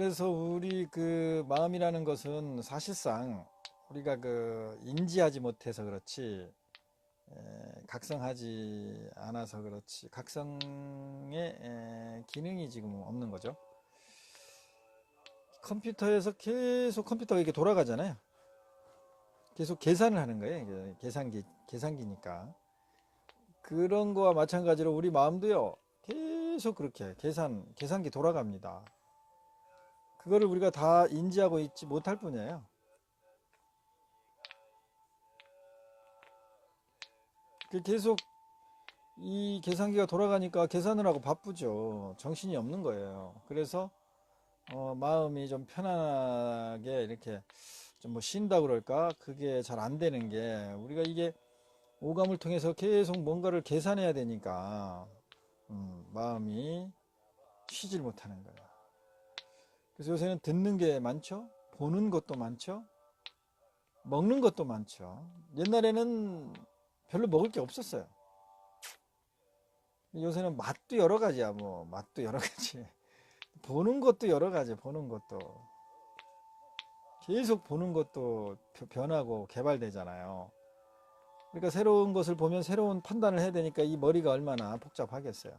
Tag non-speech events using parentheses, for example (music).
그래서 우리 그 마음이라는 것은 사실상 우리가 그 인지하지 못해서 그렇지, 에, 각성하지 않아서 그렇지, 각성의 에, 기능이 지금 없는 거죠. 컴퓨터에서 계속 컴퓨터가 이렇게 돌아가잖아요. 계속 계산을 하는 거예요. 계산기, 계산기니까. 그런 거와 마찬가지로 우리 마음도요, 계속 그렇게 계산, 계산기 돌아갑니다. 그거를 우리가 다 인지하고 있지 못할 뿐이에요. 그 계속 이 계산기가 돌아가니까 계산을 하고 바쁘죠. 정신이 없는 거예요. 그래서 어, 마음이 좀 편안하게 이렇게 좀 뭐 쉰다 그럴까? 그게 잘 안 되는 게 우리가 이게 오감을 통해서 계속 뭔가를 계산해야 되니까 음, 마음이 쉬질 못하는 거예요. 그래서 요새는 듣는 게 많죠? 보는 것도 많죠? 먹는 것도 많죠. 옛날에는 별로 먹을 게 없었어요. 요새는 맛도 여러 가지야, 뭐. 맛도 여러 (laughs) 가지. 보는 것도 여러 가지, 보는 것도. 계속 보는 것도 벼- 변하고 개발되잖아요. 그러니까 새로운 것을 보면 새로운 판단을 해야 되니까 이 머리가 얼마나 복잡하겠어요.